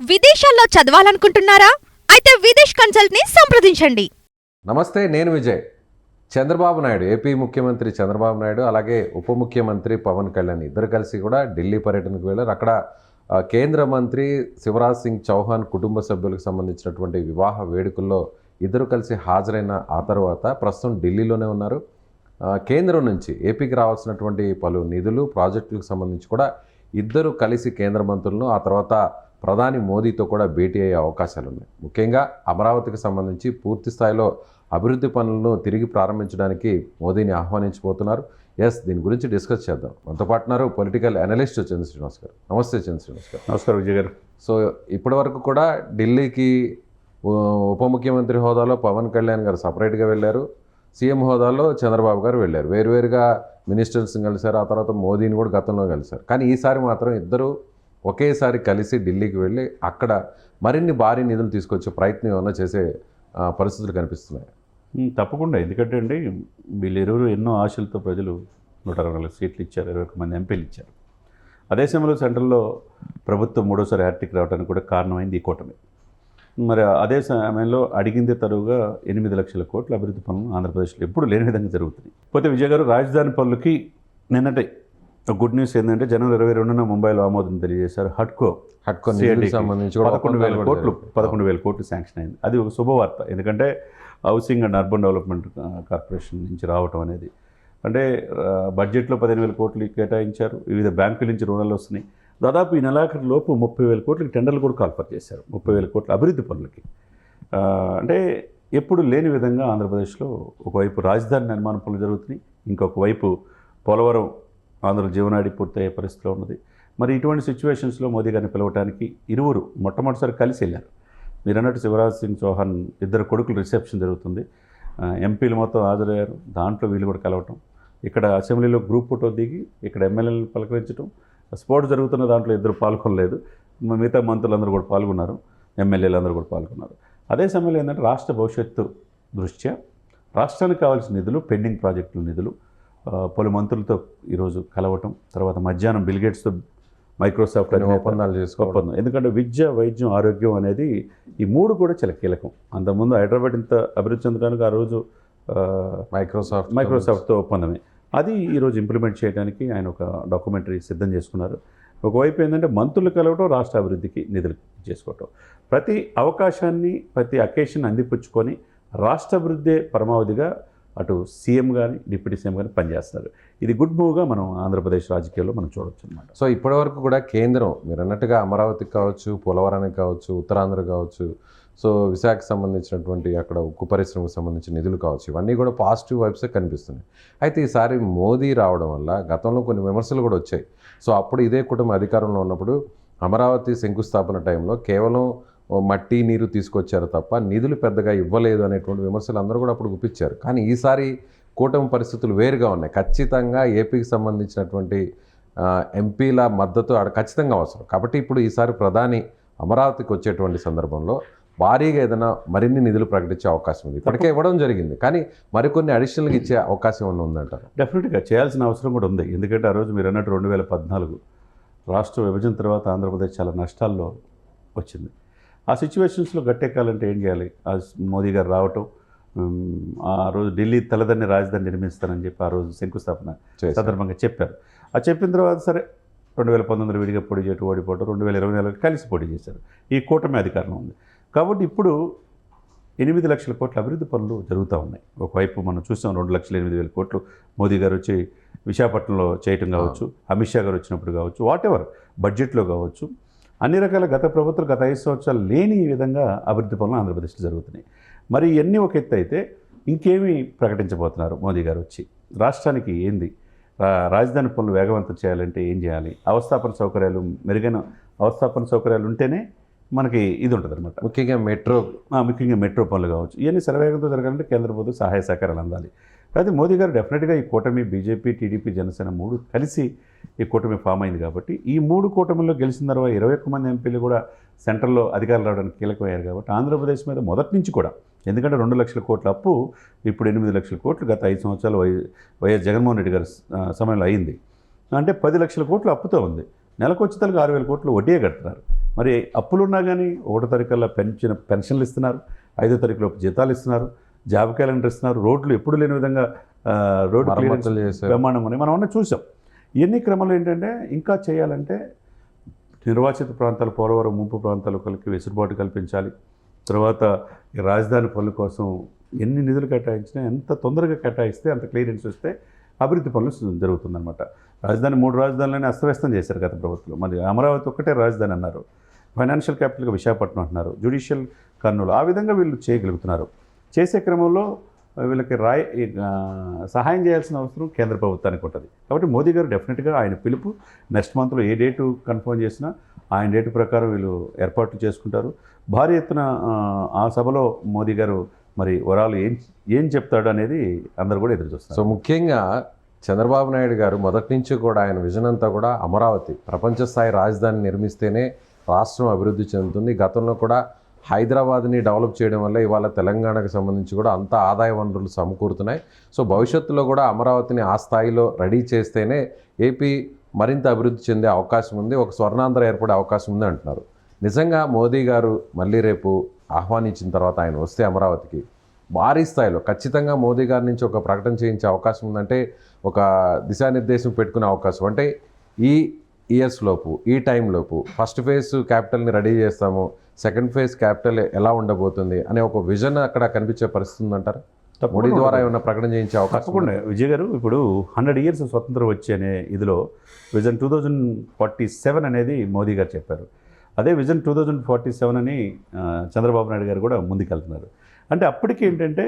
విదేశాల్లో చదవాలనుకుంటున్నారా? అయితే విదేశ్ కన్సల్ట్ని సంప్రదించండి. నమస్తే నేను విజయ్. చంద్రబాబు నాయుడు ఏపీ ముఖ్యమంత్రి చంద్రబాబు నాయుడు అలాగే ఉప ముఖ్యమంత్రి పవన్ కళ్యాణ్ ఇద్దరు కలిసి కూడా ఢిల్లీ పర్యటనకు వెళ్ళారు. అక్కడ ఆ, కేంద్ర మంత్రి శివరాజ్ సింగ్ చౌహాన్ కుటుంబ సభ్యులకు సంబంధించినటువంటి వివాహ వేడుకల్లో ఇద్దరు కలిసి హాజరైన ఆ తర్వాత ప్రస్తుతం ఢిల్లీలోనే ఉన్నారు. ఆ, కేంద్రం నుంచి ఏపీకి రావాల్సినటువంటి పలు నిధులు ప్రాజెక్టులకు సంబంధించి కూడా ఇద్దరు కలిసి కేంద్ర మంత్రులను ఆ తర్వాత ప్రధాని మోదీతో కూడా భేటీ అయ్యే అవకాశాలు ఉన్నాయి. ముఖ్యంగా అమరావతికి సంబంధించి పూర్తి స్థాయిలో అభివృద్ధి పనులను తిరిగి ప్రారంభించడానికి మోదీని ఆహ్వానించబోతున్నారు. ఎస్ దీని గురించి డిస్కస్ చేద్దాం. మనతో పాటున్నారు పొలిటికల్ అనలిస్ట్ చంద్ర శ్రీనివాస్ గారు. నమస్తే చంద్ర శ్రీనివాస్ గారు. నమస్కారం విజయ్ గారు. సో ఇప్పటి వరకు కూడా ఢిల్లీకి ఉప ముఖ్యమంత్రి హోదాలో పవన్ కళ్యాణ్ గారు సపరేట్గా వెళ్ళారు. సీఎం హోదాలో చంద్రబాబు గారు వెళ్ళారు. వేరువేరుగా మినిస్టర్స్ని కలిశారు. ఆ తర్వాత మోదీని కూడా గతంలో కలిశారు. కానీ ఈసారి మాత్రం ఇద్దరు ఒకేసారి కలిసి ఢిల్లీకి వెళ్ళి అక్కడ మరిన్ని భారీ నిధులు తీసుకొచ్చే ప్రయత్నం ఏమైనా చేసే పరిస్థితులు కనిపిస్తున్నాయి. తప్పకుండా. ఎందుకంటే అండి వీళ్ళిరువురు ఎన్నో ఆశలతో ప్రజలు నూట అరవై నాలుగు సీట్లు ఇచ్చారు ఇరవై మంది ఎంపీలు ఇచ్చారు. అదే సమయంలో సెంట్రల్లో ప్రభుత్వం మూడోసారి హ్యాట్రిక్ రావడానికి కూడా కారణమైంది ఈ కూటమి. మరి అదే సమయంలో అడిగిందే తరువుగా ఎనిమిది లక్షల కోట్ల అభివృద్ధి పనులు ఆంధ్రప్రదేశ్లో ఎప్పుడు లేని విధంగా జరుగుతున్నాయి. పోతే విజయ్ గారు రాజధాని పనులకి నిన్నటి గుడ్ న్యూస్ ఏంటంటే జనవరి ఇరవై రెండున ముంబైలో ఆమోదం తెలియజేశారు హట్కో. హట్కో సంబంధించి కూడా పదకొండు వేల కోట్లు. పదకొండు వేల కోట్లు శాంక్షన్ అయింది. అది ఒక శుభవార్త. ఎందుకంటే housing and urban development corporation నుంచి రావటం అనేది. అంటే బడ్జెట్లో పదిహేను వేల కోట్లు కేటాయించారు. వివిధ బ్యాంకుల నుంచి రుణాలు వస్తున్నాయి. దాదాపు ఈ నెలాఖరు లోపు ముప్పై వేల కోట్లకి టెండర్లు కూడా కాల్ఫర్ చేశారు. ముప్పై వేల కోట్ల అభివృద్ధి పనులకి. అంటే ఎప్పుడు లేని విధంగా ఆంధ్రప్రదేశ్లో ఒకవైపు రాజధాని నిర్మాణ పనులు జరుగుతున్నాయి. ఇంకొక వైపు పోలవరం ఆంధ్ర జీవనాడి పూర్తయ్యే పరిస్థితిలో ఉన్నది. మరి ఇటువంటి సిచ్యువేషన్స్లో మోదీ గారిని పిలవటానికి ఇరువురు మొట్టమొదటిసారి కలిసి వెళ్ళారు. మీరు అన్నట్టు శివరాజ్ సింగ్ చౌహాన్ ఇద్దరు కొడుకులు రిసెప్షన్ జరుగుతుంది. ఎంపీలు మొత్తం హాజరయ్యారు. దాంట్లో వీళ్ళు కూడా కలవటం. ఇక్కడ అసెంబ్లీలో గ్రూప్ ఫోటో దిగి ఇక్కడ ఎమ్మెల్యేలను పలకరించడం స్పోర్ట్ జరుగుతున్న దాంట్లో ఇద్దరు పాల్గొనలేదు. మిగతా మంత్రులందరూ కూడా పాల్గొన్నారు. ఎమ్మెల్యేలు అందరూ కూడా పాల్గొన్నారు. అదే సమయంలో ఏంటంటే రాష్ట్ర భవిష్యత్తు దృష్ట్యా రాష్ట్రానికి కావాల్సిన నిధులు పెండింగ్ ప్రాజెక్టుల నిధులు పలు మంత్రులతో ఈరోజు కలవటం తర్వాత మధ్యాహ్నం బిల్గేట్స్తో మైక్రోసాఫ్ట్ అధినేత ఒప్పందాలు చేసుకోవడం. ఎందుకంటే విద్య వైద్యం ఆరోగ్యం అనేది ఈ మూడు కూడా చాలా కీలకం. అంతకుముందు హైదరాబాద్ ఇంత అభివృద్ధి చెందడానికి ఆ రోజు మైక్రోసాఫ్ట్ మైక్రోసాఫ్ట్తో ఒప్పందమే. అది ఈరోజు ఇంప్లిమెంట్ చేయడానికి ఆయన ఒక డాక్యుమెంటరీ సిద్ధం చేసుకున్నారు. ఒకవైపు ఏంటంటే మంత్రులు కలవటం రాష్ట్ర అభివృద్ధికి నిధులు చేసుకోవటం. ప్రతి అవకాశాన్ని ప్రతి అకేషన్ అందిపుచ్చుకొని రాష్ట్ర అభివృద్ధే పరమావధిగా అటు సీఎం కానీ డిప్యూటీ సీఎం కానీ పనిచేస్తారు ఇది గుడ్ మూవ్గా మనం ఆంధ్రప్రదేశ్ రాజకీయాల్లో మనం చూడొచ్చు అనమాట సో ఇప్పటివరకు కూడా కేంద్రం మీరు అన్నట్టుగా అమరావతికి కావచ్చు పోలవరానికి కావచ్చు ఉత్తరాంధ్ర కావచ్చు సో విశాఖకు సంబంధించినటువంటి అక్కడ ఉక్కు పరిశ్రమకు సంబంధించిన నిధులు కావచ్చు ఇవన్నీ కూడా పాజిటివ్ వైబ్సే కనిపిస్తున్నాయి. అయితే ఈసారి మోదీ రావడం వల్ల గతంలో కొన్ని విమర్శలు కూడా వచ్చాయి. సో అప్పుడు ఇదే కుటుంబం అధికారంలో ఉన్నప్పుడు అమరావతి శంకుస్థాపన టైంలో కేవలం ఓ మట్టి నీరు తీసుకొచ్చారు తప్ప నిధులు పెద్దగా ఇవ్వలేదు అనేటువంటి విమర్శలు అందరూ కూడా అప్పుడు గుప్పించారు. కానీ ఈసారి కూటమి పరిస్థితులు వేరుగా ఉన్నాయి. ఖచ్చితంగా ఏపీకి సంబంధించినటువంటి ఎంపీల మద్దతు ఆడ ఖచ్చితంగా అవసరం. కాబట్టి ఇప్పుడు ఈసారి ప్రధాని అమరావతికి వచ్చేటువంటి సందర్భంలో భారీగా ఏదైనా మరిన్ని నిధులు ప్రకటించే అవకాశం ఉంది. ఇప్పటికే ఇవ్వడం జరిగింది. కానీ మరికొన్ని అడిషనల్గా ఇచ్చే అవకాశం ఏమన్నా ఉందంటారు? డెఫినెట్గా చేయాల్సిన అవసరం కూడా ఉంది. ఎందుకంటే ఆ రోజు మీరు అన్నట్టు రెండు వేల పద్నాలుగు రాష్ట్ర విభజన తర్వాత ఆంధ్రప్రదేశ్ చాలా నష్టాల్లో వచ్చింది. ఆ సిచ్యువేషన్స్లో గట్టెక్కాలంటే ఏం చేయాలి? ఆ మోదీ గారు రావటం ఆ రోజు ఢిల్లీ తలదన్ని రాజధాని నిర్మిస్తానని చెప్పి ఆ రోజు శంకుస్థాపన. సందర్భంగా చెప్పారు. ఆ చెప్పిన తర్వాత సరే రెండు వేల పంతొమ్మిదిలో విడిగా పోటీ చేయటం ఓడిపోవటం రెండు వేల ఇరవై నాలుగు కలిసి పోటీ చేశారు. ఈ కూటమి అధికారంలో ఉంది. కాబట్టి ఇప్పుడు ఎనిమిది లక్షల కోట్ల అభివృద్ధి పనులు జరుగుతూ ఉన్నాయి. ఒకవైపు మనం చూసాం రెండు లక్షల ఎనిమిది వేల కోట్లు మోదీ గారు వచ్చి విశాఖపట్నంలో చేయటం కావచ్చు అమిత్ షా గారు వచ్చినప్పుడు కావచ్చు వాట్ ఎవర్ బడ్జెట్లో కావచ్చు అన్ని రకాల గత ప్రభుత్వాలు గత ఐదు సంవత్సరాలు లేని విధంగా అభివృద్ధి పనులు ఆంధ్రప్రదేశ్లో జరుగుతున్నాయి. మరి ఇవన్నీ ఒక ఎత్తు అయితే ఇంకేమి ప్రకటించబోతున్నారు మోదీ గారు వచ్చి? రాష్ట్రానికి ఏంది? రా- రాజధాని పనులు వేగవంతం చేయాలంటే ఏం చేయాలి? అవస్థాపన సౌకర్యాలు మెరుగైన అవస్థాపన సౌకర్యాలు ఉంటేనే మనకి ఇది ఉంటుంది అనమాట ముఖ్యంగా మెట్రో. ముఖ్యంగా మెట్రో పనులు కావచ్చు. ఇవన్నీ శరవేగంతో జరగాలంటే కేంద్ర ప్రభుత్వం సహాయ సహకారాలు అందాలి. అయితే మోదీ గారు డెఫినెట్గా ఈ కూటమి బీజేపీ టీడీపీ జనసేన మూడు కలిసి ఈ కూటమి ఫామ్ అయింది కాబట్టి ఈ మూడు కూటమిలో గెలిచిన తర్వాత ఇరవై ఒక్క మంది ఎంపీలు కూడా సెంట్రల్లో అధికారులు రావడానికి కీలకమయ్యారు కాబట్టి ఆంధ్రప్రదేశ్ మీద మొదటి నుంచి కూడా ఎందుకంటే రెండు లక్షల కోట్ల అప్పు ఇప్పుడు ఎనిమిది లక్షల కోట్లు గత ఐదు సంవత్సరాలు వై వైఎస్ జగన్మోహన్ రెడ్డి గారి సమయంలో అయింది. అంటే పది లక్షల కోట్లు అప్పుతో ఉంది. నెలకు వచ్చేతలకు ఆరు వేల కోట్లు వడ్డీయే కడుతున్నారు. మరి అప్పులున్నా కానీ ఒకటో తారీఖుల్లో పెన్షన్ పెన్షన్లు ఇస్తున్నారు. ఐదో తారీఖులోపు జీతాలు ఇస్తున్నారు. జాబ్ క్యాలెండర్ ఇస్తున్నారు. రోడ్లు ఎప్పుడు లేని విధంగా రోడ్డు క్లియరెన్స్ బ్రహ్మాండం అని మనం అన్న చూసాం ఇవన్నీ క్రమంలో ఏంటంటే ఇంకా చేయాలంటే నిర్వాచిత ప్రాంతాలు పోలవరం ముంపు ప్రాంతాలకు వెసులుబాటు కల్పించాలి. తర్వాత ఈ రాజధాని పనుల కోసం ఎన్ని నిధులు కేటాయించినా ఎంత తొందరగా కేటాయిస్తే అంత క్లియరెన్స్ వస్తే అభివృద్ధి పనులు జరుగుతుందన్నమాట. రాజధాని మూడు రాజధానులని అస్తవ్యస్తం చేశారు గత ప్రభుత్వం. మరి అమరావతి ఒక్కటే రాజధాని అన్నారు. ఫైనాన్షియల్ క్యాపిటల్గా విశాఖపట్నం అంటున్నారు. జ్యుడిషియల్ కర్నూలు ఆ విధంగా వీళ్ళు చేయగలుగుతున్నారు. చేసే క్రమంలో వీళ్ళకి రాయ సహాయం చేయాల్సిన అవసరం కేంద్ర ప్రభుత్వానికి ఉంటుంది. కాబట్టి మోదీ గారు డెఫినెట్గా ఆయన పిలుపు నెక్స్ట్ మంత్లో ఏ డేటు కన్ఫర్మ్ చేసినా ఆయన డేటు ప్రకారం వీళ్ళు ఏర్పాట్లు చేసుకుంటారు. భారీ ఎత్తున ఆ, సభలో మోదీ గారు మరి వరాలు ఏం ఏం చెప్తాడు అనేది అందరు కూడా ఎదురు సో ముఖ్యంగా చంద్రబాబు నాయుడు గారు మొదటి నుంచి కూడా ఆయన విజన్ అంతా కూడా అమరావతి ప్రపంచ స్థాయి రాజధాని నిర్మిస్తేనే రాష్ట్రం అభివృద్ధి చెందుతుంది. గతంలో కూడా హైదరాబాద్ని డెవలప్ చేయడం వల్ల ఇవాళ తెలంగాణకు సంబంధించి కూడా అంత ఆదాయ వనరులు సమకూరుతున్నాయి. సో భవిష్యత్తులో కూడా అమరావతిని ఆ స్థాయిలో రెడీ చేస్తేనే ఏపీ మరింత అభివృద్ధి చెందే అవకాశం ఉంది. ఒక స్వర్ణాంధ్ర ఏర్పడే అవకాశం ఉంది అంటున్నారు. నిజంగా మోదీ గారు మళ్ళీ రేపు ఆహ్వానించిన తర్వాత ఆయన వస్తే అమరావతికి భారీ స్థాయిలో ఖచ్చితంగా మోదీ గారి నుంచి ఒక ప్రకటన చేయించే అవకాశం ఉందంటే ఒక దిశానిర్దేశం పెట్టుకునే అవకాశం. అంటే ఈ ఇయర్స్ లోపు ఈ టైంలోపు ఫస్ట్ ఫేజ్ క్యాపిటల్ని రెడీ చేస్తాము. సెకండ్ ఫేజ్ క్యాపిటల్ ఎలా ఉండబోతుంది అనే ఒక విజన్ అక్కడ కనిపించే పరిస్థితి ఉందంటారా? మోడీ ద్వారా ఏమైనా ప్రకటన చేయించే అవకాశం తప్పకుండా. విజయ్ గారు ఇప్పుడు హండ్రెడ్ ఇయర్స్ స్వతంత్రం వచ్చి అనే ఇదిలో vision two thousand forty seven అనేది మోదీ గారు చెప్పారు. అదే vision two thousand forty seven అని చంద్రబాబు నాయుడు గారు కూడా ముందుకెళ్తున్నారు. అంటే అప్పటికి ఏంటంటే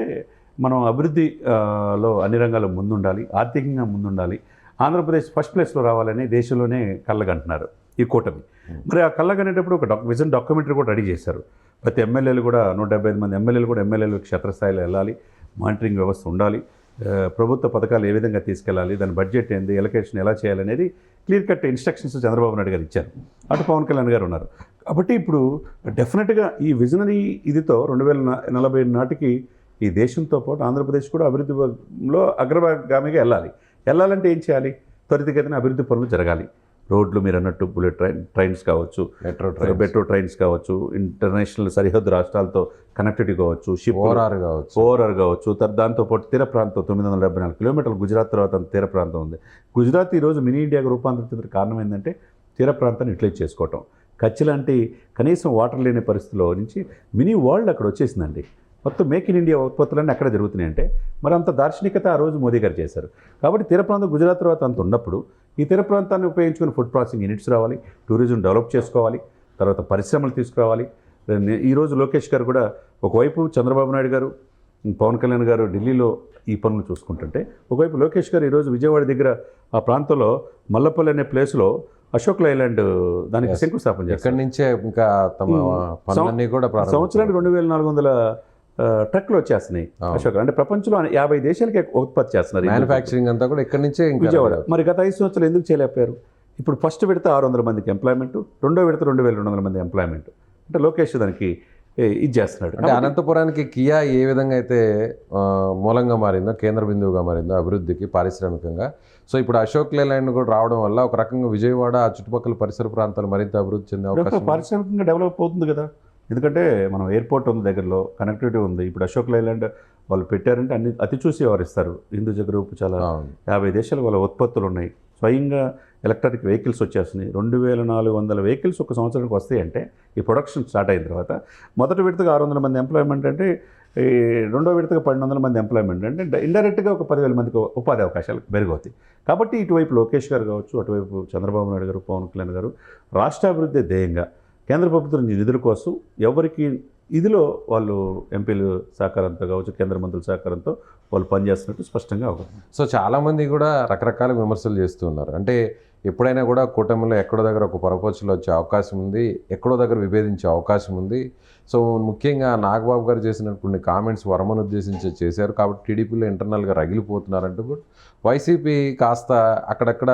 మనం అభివృద్ధి ఆ, లో అన్ని రంగాల్లో ముందుండాలి ఆర్థికంగా ముందుండాలి ఆంధ్రప్రదేశ్ ఫస్ట్ ప్లేస్లో రావాలని దేశంలోనే కళ్ళగంటున్నారు. ఈ కూటమి. మరి ఆ కళ్ళగనేటప్పుడు ఒక డాక్ విజన్ డాక్యుమెంటరీ కూడా రెడీ చేశారు. ప్రతి ఎమ్మెల్యేలు కూడా నూట డెబ్బై ఐదు మంది ఎమ్మెల్యేలు కూడా ఎమ్మెల్యేలు క్షేత్రస్థాయిలో వెళ్ళాలి మానిటరింగ్ వ్యవస్థ ఉండాలి ప్రభుత్వ పథకాలు ఏ విధంగా తీసుకెళ్ళాలి దాని బడ్జెట్ ఏంది ఎలకేషన్ ఎలా చేయాలనేది clear cut instructions Chandrababu Naidu గారు ఇచ్చారు. అటు పవన్ కళ్యాణ్ గారు ఉన్నారు. కాబట్టి ఇప్పుడు డెఫినెట్గా ఈ విజనరీ ఇదితో రెండు వేల నలభై నాటికి ఈ దేశంతో పాటు ఆంధ్రప్రదేశ్ కూడా అభివృద్ధిలో అగ్రగామిగా వెళ్ళాలి. వెళ్ళాలంటే ఏం చేయాలి? త్వరితగతిన అభివృద్ధి పనులు జరగాలి. రోడ్లు మీరు అన్నట్టు బుల్లెట్ ట్రైన్ ట్రైన్స్ కావచ్చు మెట్రో ట్రైన్ మెట్రో ట్రైన్స్. కావచ్చు ఇంటర్నేషనల్ సరిహద్దు రాష్ట్రాలతో కనెక్టివిటీ కావచ్చు షిప్ ఓఆర్ఆర్ కావచ్చు. ఓవరాల్ కావచ్చు. దాంతోపాటు తీర ప్రాంతం తొమ్మిది వందల డెబ్బై నాలుగు కిలోమీటర్లు గుజరాత్ తర్వాత అంత తీర ప్రాంతం ఉంది. గుజరాత్ ఈరోజు మినీ ఇండియాగా రూపాంతరించడానికి కారణం ఏంటంటే తీర ప్రాంతాన్ని యూటిలైజ్ చేసుకోవటం. కచ్చి లాంటి కనీసం వాటర్ లేని పరిస్థితిలో నుంచి మినీ వరల్డ్ అక్కడ వచ్చేసిందండి. మొత్తం మేక్ ఇన్ ఇండియా ఉత్పత్తులన్నీ అక్కడ జరుగుతున్నాయంటే మరి అంత దార్శనికత ఆ రోజు మోదీ గారు చేశారు. కాబట్టి తీర ప్రాంతం గుజరాత్ తర్వాత అంత ఉన్నప్పుడు ఈ తీర ప్రాంతాన్ని ఉపయోగించుకుని ఫుడ్ ప్రాసెసింగ్ యూనిట్స్ రావాలి టూరిజం డెవలప్ చేసుకోవాలి తర్వాత పరిశ్రమలు తీసుకురావాలి ఈరోజు లోకేష్ గారు కూడా ఒకవైపు చంద్రబాబు నాయుడు గారు పవన్ కళ్యాణ్ గారు ఢిల్లీలో ఈ పనులు చూసుకుంటుంటే ఒకవైపు లోకేష్ గారు ఈరోజు విజయవాడ దగ్గర ఆ ప్రాంతంలో మల్లపల్లి అనే ప్లేస్లో అశోక్ లైలాండ్ దానికి. శంకుస్థాపన చేస్తారు నుంచే ఇంకా తమ. పనులన్నీ కూడా. సంవత్సరానికి రెండు వేల నాలుగు వందల ట్రక్లు వచ్చేస్తున్నాయి. అశోక్. అంటే ప్రపంచంలో యాభై దేశాలకి ఉత్పత్తి చేస్తున్నారు మ్యానుఫ్యాక్చరింగ్ అంతా కూడా ఇక్కడి నుంచే ఇంకా విజయవాడ. మరి గత ఐదు సంవత్సరాలు ఎందుకు చేయలేకపోయారు? ఇప్పుడు ఫస్ట్ విడత ఆరు వందల మందికి ఎంప్లాయ్మెంట్ రెండో విడత రెండు వేల రెండు వందల మంది ఎంప్లాయ్మెంట్ అంటే లోకేష్ దానికి ఇది చేస్తున్నాడు. అంటే అనంతపురానికి కియా ఏ విధంగా అయితే మూలంగా మారిందో కేంద్ర బిందువుగా మారిందో అభివృద్ధికి పారిశ్రామికంగా. సో ఇప్పుడు అశోక్ లేలాండ్ కూడా రావడం వల్ల ఒక రకంగా విజయవాడ ఆ చుట్టుపక్కల పరిసర ప్రాంతాలు మరింత అభివృద్ధి చెందే అవకాశం. పారిశ్రామికంగా డెవలప్ అవుతుంది కదా. ఎందుకంటే మనం ఎయిర్పోర్ట్ ఉంది దగ్గరలో కనెక్టివిటీ ఉంది. ఇప్పుడు అశోక్ లైలాండ్ వాళ్ళు పెట్టారంటే అన్ని అతి చూసి వ్యవహరిస్తారు. హిందూజ గ్రూప్ చాలా. యాభై దేశాలు వాళ్ళ ఉత్పత్తులు ఉన్నాయి. స్వయంగా ఎలక్ట్రిక్ వెహికల్స్ వచ్చేస్తున్నాయి. రెండు వేల నాలుగు వందల వెహికల్స్ ఒక సంవత్సరానికి వస్తాయి అంటే ఈ ప్రొడక్షన్ స్టార్ట్ అయిన తర్వాత మొదటి విడతగా ఆరు వందల మంది ఎంప్లాయ్మెంట్ అంటే ఈ రెండో విడతగా పన్నెండు వందల మంది ఎంప్లాయ్మెంట్ అంటే ఇండైరెక్ట్గా ఒక పదివేల మందికి ఉపాధి అవకాశాలు మెరుగవుతాయి కాబట్టి ఇటువైపు లోకేష్ గారు కావచ్చు అటువైపు చంద్రబాబు నాయుడు గారు పవన్ కళ్యాణ్ గారు రాష్ట్రాభివృద్ధి ధ్యేయంగా కేంద్ర ప్రభుత్వం నుంచి నిధుల కోసం ఎవరికి ఇదిలో వాళ్ళు ఎంపీలు సహకారంతో కావచ్చు కేంద్ర మంత్రుల సహకారంతో వాళ్ళు పనిచేస్తున్నట్టు స్పష్టంగా అవుతుంది సో చాలామంది కూడా రకరకాల విమర్శలు చేస్తూ ఉన్నారు. అంటే ఎప్పుడైనా కూడా కూటమిలో ఎక్కడో దగ్గర ఒక పొరపచ్చులు వచ్చే అవకాశం ఉంది ఎక్కడో దగ్గర విభేదించే అవకాశం ఉంది. సో ముఖ్యంగా నాగబాబు గారు చేసిన కొన్ని కామెంట్స్ వర్మను ఉద్దేశించి చేశారు. కాబట్టి టీడీపీలో ఇంటర్నల్గా రగిలిపోతున్నారంటూ కూడా వైసీపీ కాస్త అక్కడక్కడ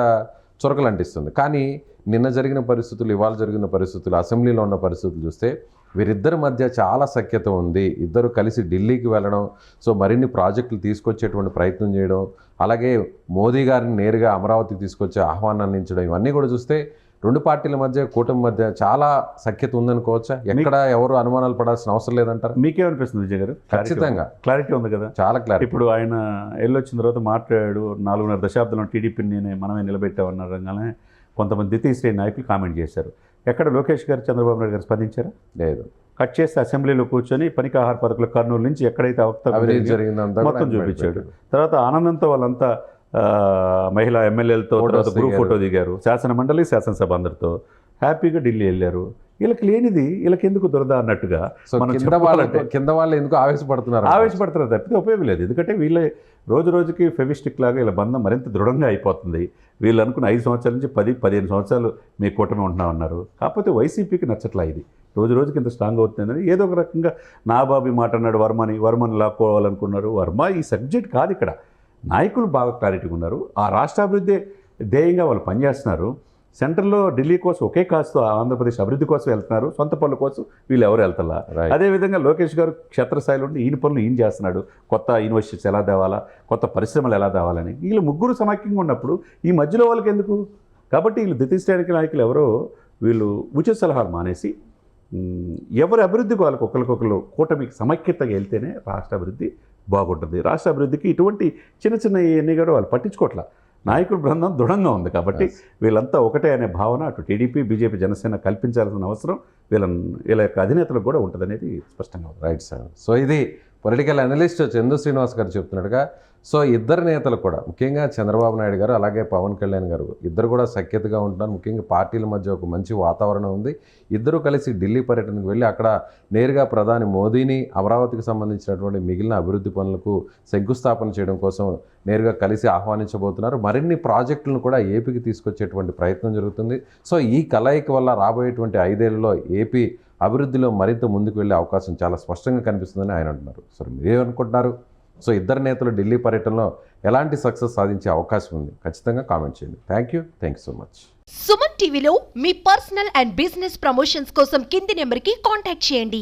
చురకలు అంటిస్తుంది కానీ నిన్న జరిగిన పరిస్థితులు ఇవాళ జరిగిన పరిస్థితులు అసెంబ్లీలో ఉన్న పరిస్థితులు చూస్తే వీరిద్దరి మధ్య చాలా సఖ్యత ఉంది. ఇద్దరు కలిసి ఢిల్లీకి వెళ్ళడం సో మరిన్ని ప్రాజెక్టులు తీసుకొచ్చేటువంటి ప్రయత్నం చేయడం అలాగే మోదీ గారిని నేరుగా అమరావతికి తీసుకొచ్చే ఆహ్వానం అందించడం ఇవన్నీ కూడా చూస్తే రెండు పార్టీల మధ్య కూటమి మధ్య చాలా సఖ్యత ఉందనుకోవచ్చా? ఎక్కడ ఎవరు అనుమానాలు పడాల్సిన అవసరం లేదంటారు? మీకేమనిపిస్తుంది విజయ్ గారు? ఖచ్చితంగా. క్లారిటీ ఉంది కదా? చాలా క్లారిటీ ఇప్పుడు ఆయన వెళ్ళొచ్చిన తర్వాత మాట్లాడాడు నాలుగున్నర దశాబ్దంలో టీడీపీని నేనే మనమే నిలబెట్టామన్న రంగానే కొంతమంది ద్వితీయ శ్రేణి నాయకులు కామెంట్ చేశారు. ఎక్కడ లోకేష్ గారు చంద్రబాబు నాయుడు గారు స్పందించారా? లేదు. కట్ చేస్తే అసెంబ్లీలో కూర్చొని పనికి ఆహార పథకాలు కర్నూలు నుంచి ఎక్కడైతే అవకతవకలు మొత్తం చూపించాడు. తర్వాత ఆనందంతో వాళ్ళంతా మహిళా ఎమ్మెల్యేలతో తర్వాత గ్రూప్. ఫోటో దిగారు. శాసన మండలి శాసనసభ అందరితో. హ్యాపీగా ఢిల్లీ వెళ్ళారు. వీళ్ళకి లేనిది వీళ్ళకి ఎందుకు దురద అన్నట్టుగా మనం కింద వాళ్ళు ఎందుకు ఆవేశపడుతున్నారు? ఆవేశపడుతున్నారు తప్పితే ఉపయోగం లేదు. ఎందుకంటే వీళ్ళే రోజు రోజుకి ఫెవిస్టిక్ లాగా వీళ్ళ బంధం మరింత దృఢంగా అయిపోతుంది. వీళ్ళు అనుకున్న ఐదు సంవత్సరాల నుంచి పది పదిహేను సంవత్సరాలు మీ కూటమి ఉంటున్నామన్నారు కాకపోతే వైసీపీకి నచ్చట్లా ఇది. రోజు రోజుకి ఇంత స్ట్రాంగ్ అవుతుందని ఏదో ఒక రకంగా నా బాబు మాట అన్నాడు వర్మని వర్మని లాక్కోవాలనుకున్నారు. వర్మ ఈ సబ్జెక్ట్ కాదు ఇక్కడ. నాయకులు బాగా క్లారిటీగా ఉన్నారు. ఆ రాష్ట్రాభివృద్ధి ధ్యేయంగా వాళ్ళు పనిచేస్తున్నారు. సెంటర్లో ఢిల్లీ కోసం ఒకే కాస్తో ఆంధ్రప్రదేశ్ అభివృద్ధి కోసం వెళ్తున్నారు. సొంత పనుల కోసం వీళ్ళు ఎవరు వెళ్తారా. అదేవిధంగా లోకేష్ గారు క్షేత్రస్థాయిలో ఉండి ఈయన పనులు ఈయన చేస్తున్నాడు. కొత్త యూనివర్సిటీస్ ఎలా తేవాలా? కొత్త పరిశ్రమలు ఎలా తేవాలని. వీళ్ళు ముగ్గురు సమాఖ్యంగా ఉన్నప్పుడు ఈ మధ్యలో వాళ్ళకి ఎందుకు? కాబట్టి వీళ్ళు ద్వితీయ నాయకులు ఎవరో వీళ్ళు ఉచిత సలహాలు మానేసి ఎవరి అభివృద్ధికి వాళ్ళకి ఒకరికొకరు కూటమికి సమైక్యతగా వెళ్తేనే రాష్ట్ర అభివృద్ధి బాగుంటుంది. రాష్ట్ర అభివృద్ధికి ఇటువంటి చిన్న చిన్న ఇవన్నీ కూడా వాళ్ళు పట్టించుకోవట్ల నాయకుల బృందం దృఢంగా ఉంది కాబట్టి వీళ్ళంతా ఒకటే అనే భావన అటు టీడీపీ బీజేపీ జనసేన కల్పించాల్సిన అవసరం. వీళ్ళ వీళ్ళ యొక్క అధినేతలకు కూడా ఉంటుందనేది స్పష్టంగా ఉంది. రైట్ సార్ సో ఇది పొలిటికల్ అనలిస్ట్ చందు శ్రీనివాస్ గారు చెప్తున్నట్టుగా సో ఇద్దరు నేతలు కూడా ముఖ్యంగా చంద్రబాబు నాయుడు గారు అలాగే పవన్ కళ్యాణ్ గారు ఇద్దరు కూడా సఖ్యతగా ఉంటున్నారు. ముఖ్యంగా పార్టీల మధ్య ఒక మంచి వాతావరణం ఉంది. ఇద్దరు కలిసి ఢిల్లీ పర్యటనకు వెళ్ళి అక్కడ నేరుగా ప్రధాని మోదీని అమరావతికి సంబంధించినటువంటి మిగిలిన అభివృద్ధి పనులకు శంకుస్థాపన చేయడం కోసం నేరుగా కలిసి ఆహ్వానించబోతున్నారు. మరిన్ని ప్రాజెక్టులను కూడా ఏపీకి తీసుకొచ్చేటువంటి ప్రయత్నం జరుగుతుంది. సో ఈ కలయిక వల్ల రాబోయేటువంటి ఐదేళ్ళలో ఏపీ అభివృద్ధిలో మరింత ముందుకు వెళ్ళే అవకాశం చాలా స్పష్టంగా కనిపిస్తుందని ఆయన అంటున్నారు. సో మీరేమనుకుంటున్నారు? సో ఇద్దరు నేతలు ఢిల్లీ పర్యటనలో ఎలాంటి సక్సెస్ సాధించే అవకాశం ఉంది? ఖచ్చితంగా కామెంట్ చేయండి. Thank you thank you so much Suman టీవీలో మీ పర్సనల్ అండ్ బిజినెస్ ప్రమోషన్స్ కోసం కింది నెంబర్కి కాంటాక్ట్ చేయండి.